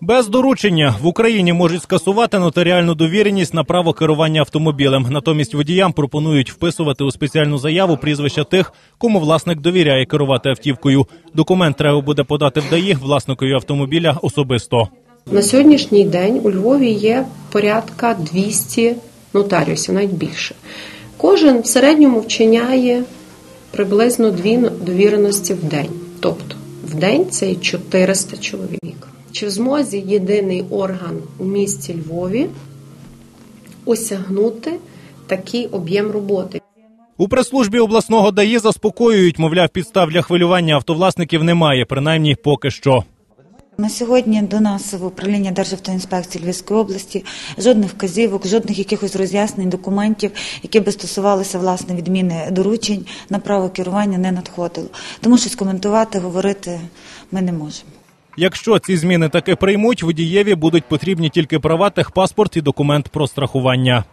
Без доручення в Україні можуть скасувати нотаріальну довіреність на право керування автомобілем. Натомість водіям пропонують вписувати у спеціальну заяву прізвища тих, кому власник довіряє керувати автівкою. Документ треба буде подати в ДАІ власникові автомобіля особисто. На сьогоднішній день у Львові є порядка 200 нотаріусів, навіть більше. Кожен в середньому вчиняє приблизно дві довіреності в день. Тобто в день це і 400 чоловік. Чи в змозі єдиний орган у місті Львові осягнути такий об'єм роботи? У прес-службі обласного ДАІ заспокоюють, мовляв, підстав для хвилювання автовласників немає, принаймні поки що. На сьогодні до нас в управління Державтоінспекції Львівської області жодних вказівок, жодних якихось роз'яснень, документів, які би стосувалися власне відміни доручень на право керування, не надходило. Тому що скоментувати, говорити ми не можемо. Якщо ці зміни таки приймуть, водієві будуть потрібні тільки права, техпаспорт і документ про страхування.